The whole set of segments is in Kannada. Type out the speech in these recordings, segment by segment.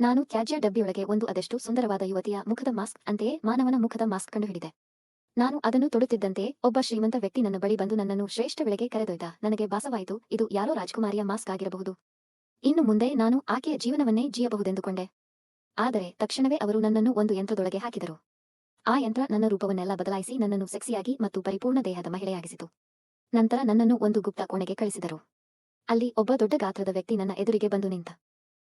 ನಾನು ತ್ಯಾಜ್ಯ ಡಬ್ಬಿಯೊಳಗೆ ಒಂದು ಅದೆಷ್ಟು ಸುಂದರವಾದ ಯುವತಿಯ ಮುಖದ ಮಾಸ್ಕ್, ಅಂತೆಯೇ ಮಾನವನ ಮುಖದ ಮಾಸ್ಕ್ ಕಂಡುಹಿಡಿದೆ. ನಾನು ಅದನ್ನು ತೊಡುತ್ತಿದ್ದಂತೆ ಒಬ್ಬ ಶ್ರೀಮಂತ ವ್ಯಕ್ತಿ ನನ್ನ ಬಳಿ ಬಂದು ನನ್ನನ್ನು ಶ್ರೇಷ್ಠ ಬೆಳೆಗೆ ಕರೆದೊಯ್ದ. ನನಗೆ ಭಾಸವಾಯಿತು, ಇದು ಯಾರೋ ರಾಜ್ಕುಮಾರಿಯ ಮಾಸ್ಕ್ ಆಗಿರಬಹುದು. ಇನ್ನು ಮುಂದೆ ನಾನು ಆಕೆಯ ಜೀವನವನ್ನೇ ಜೀಯಬಹುದೆಂದುಕೊಂಡೆ. ಆದರೆ ತಕ್ಷಣವೇ ಅವರು ನನ್ನನ್ನು ಒಂದು ಯಂತ್ರದೊಳಗೆ ಹಾಕಿದರು. ಆ ಯಂತ್ರ ನನ್ನ ರೂಪವನ್ನೆಲ್ಲ ಬದಲಾಯಿಸಿ ನನ್ನನ್ನು ಸೆಕ್ಸಿಯಾಗಿ ಮತ್ತು ಪರಿಪೂರ್ಣ ದೇಹದ ಮಹಿಳೆಯಾಗಿಸಿತು. ನಂತರ ನನ್ನನ್ನು ಒಂದು ಗುಪ್ತ ಕೋಣೆಗೆ ಕಳಿಸಿದರು. ಅಲ್ಲಿ ಒಬ್ಬ ದೊಡ್ಡ ಗಾತ್ರದ ವ್ಯಕ್ತಿ ನನ್ನ ಎದುರಿಗೆ ಬಂದು ನಿಂತ.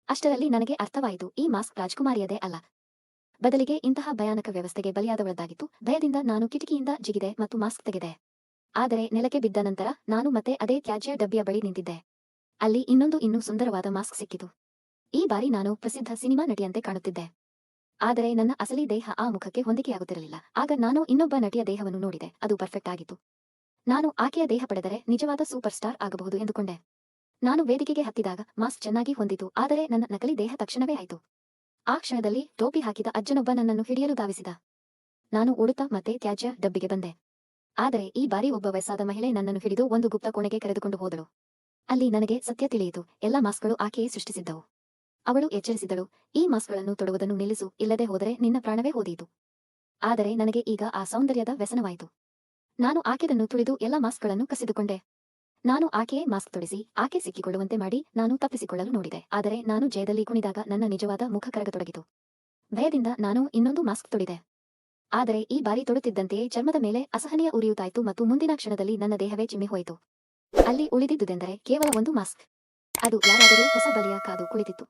ಅಷ್ಟರಲ್ಲಿ ನನಗೆ ಅರ್ಥವಾಯಿತು, ಈ ಮಾಸ್ಕ್ ರಾಜ್ಕುಮಾರಿಯದೇ ಅಲ್ಲ. ಬದಲಿಗೆ ಇಂತಹ ಭಯಾನಕ ವ್ಯವಸ್ಥೆಗೆ ಬಲಿಯಾದವಳದ್ದಾಗಿತ್ತು. ಭಯದಿಂದ ನಾನು ಕಿಟಕಿಯಿಂದ ಜಿಗಿದೆ ಮತ್ತು ಮಾಸ್ಕ್ ತೆಗೆದೆ. ಆದರೆ ನೆಲಕ್ಕೆ ಬಿದ್ದ ನಂತರ ನಾನು ಮತ್ತೆ ಅದೇ ತ್ಯಾಜ್ಯ ಡಬ್ಬಿಯ ಬಳಿ ನಿಂತಿದ್ದೆ. ಅಲ್ಲಿ ಇನ್ನೊಂದು ಇನ್ನೂ ಸುಂದರವಾದ ಮಾಸ್ಕ್ ಸಿಕ್ಕಿತು. ಈ ಬಾರಿ ನಾನು ಪ್ರಸಿದ್ಧ ಸಿನಿಮಾ ನಟಿಯಂತೆ ಕಾಣುತ್ತಿದ್ದೆ. ಆದರೆ ನನ್ನ ಅಸಲಿ ದೇಹ ಆ ಮುಖಕ್ಕೆ ಹೊಂದಿಕೆಯಾಗುತ್ತಿರಲಿಲ್ಲ. ಆಗ ನಾನು ಇನ್ನೊಬ್ಬ ನಟಿಯ ದೇಹವನ್ನು ನೋಡಿದೆ. ಅದು ಪರ್ಫೆಕ್ಟ್ ಆಗಿತ್ತು. ನಾನು ಆಕೆಯ ದೇಹ ಪಡೆದರೆ ನಿಜವಾದ ಸೂಪರ್ ಸ್ಟಾರ್ ಆಗಬಹುದು ಎಂದುಕೊಂಡೆ. ನಾನು ವೇದಿಕೆಗೆ ಹತ್ತಿದಾಗ ಮಾಸ್ಕ್ ಚೆನ್ನಾಗಿ ಹೊಂದಿತು, ಆದರೆ ನನ್ನ ನಕಲಿ ದೇಹ ತಕ್ಷಣವೇ ಆಯಿತು. ಆ ಕ್ಷಣದಲ್ಲಿ ಟೋಪಿ ಹಾಕಿದ ಅಜ್ಜನೊಬ್ಬ ನನ್ನನ್ನು ಹಿಡಿಯಲು ಧಾವಿಸಿದ. ನಾನು ಓಡುತ್ತಾ ಮತ್ತೆ ತ್ಯಾಜ್ಯ ಡಬ್ಬಿಗೆ ಬಂದೆ. ಆದರೆ ಈ ಬಾರಿ ಒಬ್ಬ ವಯಸ್ಸಾದ ಮಹಿಳೆ ನನ್ನನ್ನು ಹಿಡಿದು ಒಂದು ಗುಪ್ತ ಕೋಣೆಗೆ ಕರೆದುಕೊಂಡು ಹೋದಳು. ಅಲ್ಲಿ ನನಗೆ ಸತ್ಯ ತಿಳಿಯಿತು, ಎಲ್ಲ ಮಾಸ್ಕ್ಗಳು ಆಕೆಯೇ ಸೃಷ್ಟಿಸಿದ್ದವು. ಅವಳು ಎಚ್ಚರಿಸಿದಳು ಈ ಮಾಸ್ಕ್ಗಳನ್ನು ತೊಡುವುದನ್ನು ನಿಲ್ಲಿಸು, ಇಲ್ಲದೆ ಹೋದರೆ ನಿನ್ನ ಪ್ರಾಣವೇ ಹೋದೀತು. ಆದರೆ ನನಗೆ ಈಗ ಆ ಸೌಂದರ್ಯದ ವ್ಯಸನವಾಯಿತು. ನಾನು ಆಕೆದನ್ನು ತುಳಿದು ಎಲ್ಲ ಮಾಸ್ಕ್ಗಳನ್ನು ಕಸಿದುಕೊಂಡೆ. ನಾನು ಆಕೆಯೇ ಮಾಸ್ಕ್ ತೊಡಿಸಿ, ಆಕೆ ಸಿಕ್ಕಿಕೊಳ್ಳುವಂತೆ ಮಾಡಿ ನಾನು ತಪ್ಪಿಸಿಕೊಳ್ಳಲು ನೋಡಿದೆ. ಆದರೆ ನಾನು ಜಯದಲ್ಲಿ ಕುಣಿದಾಗ ನನ್ನ ನಿಜವಾದ ಮುಖ ಕರಗತೊಡಗಿತು. ಭಯದಿಂದ ನಾನು ಇನ್ನೊಂದು ಮಾಸ್ಕ್ ತೊಡಿದೆ. ಆದರೆ ಈ ಬಾರಿ ತೊಡುತ್ತಿದ್ದಂತೆಯೇ ಚರ್ಮದ ಮೇಲೆ ಅಸಹನೀಯ ಉರಿಯುತ್ತಾಯಿತು ಮತ್ತು ಮುಂದಿನ ಕ್ಷಣದಲ್ಲಿ ನನ್ನ ದೇಹವೇ ಚಿಮ್ಮಿ ಹೋಯಿತು. ಅಲ್ಲಿ ಉಳಿದಿದ್ದುದೆಂದರೆ ಕೇವಲ ಒಂದು ಮಾಸ್ಕ್. ಅದು ಯಾರಾದರೂ ಹೊಸ ಬಲಿಯ ಕಾದು ಕುಳಿತಿತ್ತು.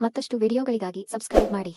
ಮತ್ತಷ್ಟು ವಿಡಿಯೋಗಳಿಗಾಗಿ ಸಬ್ಸ್ಕ್ರೈಬ್ ಮಾಡಿ.